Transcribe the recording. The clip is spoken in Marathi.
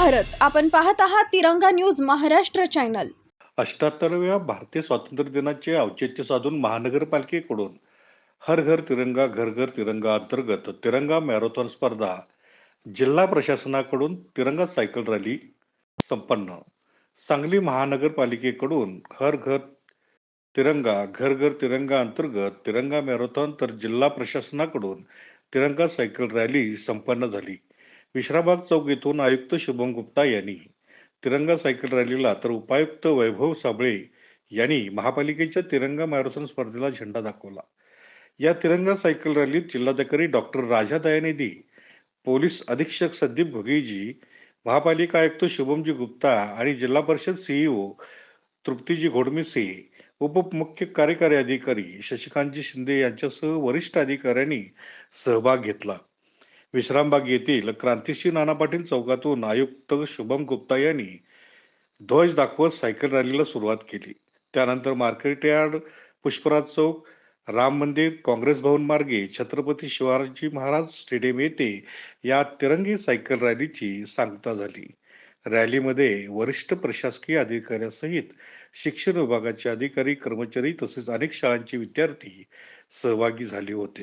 भारत. आपण पाहत आहात तिरंगा न्यूज महाराष्ट्र चॅनल. अष्ट्याहत्तराव्या भारतीय स्वातंत्र्य दिनाचे औचित्य साधून महानगरपालिकेकडून हर घर तिरंगा घर घर तिरंगा अंतर्गत तिरंगा मॅरेथॉन स्पर्धा जिल्हा प्रशासनाकडून तिरंगा सायकल रॅली संपन्न. सांगली महानगरपालिकेकडून हर घर तिरंगा घर घर तिरंगा अंतर्गत तिरंगा मॅरेथॉन तर जिल्हा प्रशासनाकडून तिरंगा सायकल रॅली संपन्न झाली. विश्राबाग चौक येथून आयुक्त शुभम गुप्ता यांनी तिरंगा सायकल रॅलीला तर उपायुक्त वैभव साबळे यांनी महापालिकेच्या तिरंगा मॅरेथॉन स्पर्धेला झेंडा दाखवला. या तिरंगा सायकल रॅलीत जिल्हाधिकारी डॉक्टर राजा दयानिधी पोलीस अधीक्षक संदीप घुगेजी महापालिका आयुक्त शुभमजी गुप्ता आणि जिल्हा परिषद सीईओ तृप्तीजी घोडमिसे उपमुख्य कार्यकारी अधिकारी शशिकांतजी शिंदे यांच्यासह वरिष्ठ अधिकाऱ्यांनी सहभाग घेतला. विश्रामबाग येथील क्रांतिश्री नाना पाटील चौकातून आयुक्त शुभम गुप्ता यांनी ध्वज दाखवत सायकल रॅलीला सुरुवात केली. त्यानंतर market yard Pushpraj Chowk Ram Mandir Congress Bhavan मार्गे छत्रपती शिवाजी महाराज स्टेडियम येथे या तिरंगी सायकल रॅलीची सांगता झाली. रॅलीमध्ये वरिष्ठ प्रशासकीय अधिकाऱ्यासहित शिक्षण विभागाचे अधिकारी कर्मचारी तसेच अनेक शाळांचे विद्यार्थी सहभागी झाले होते.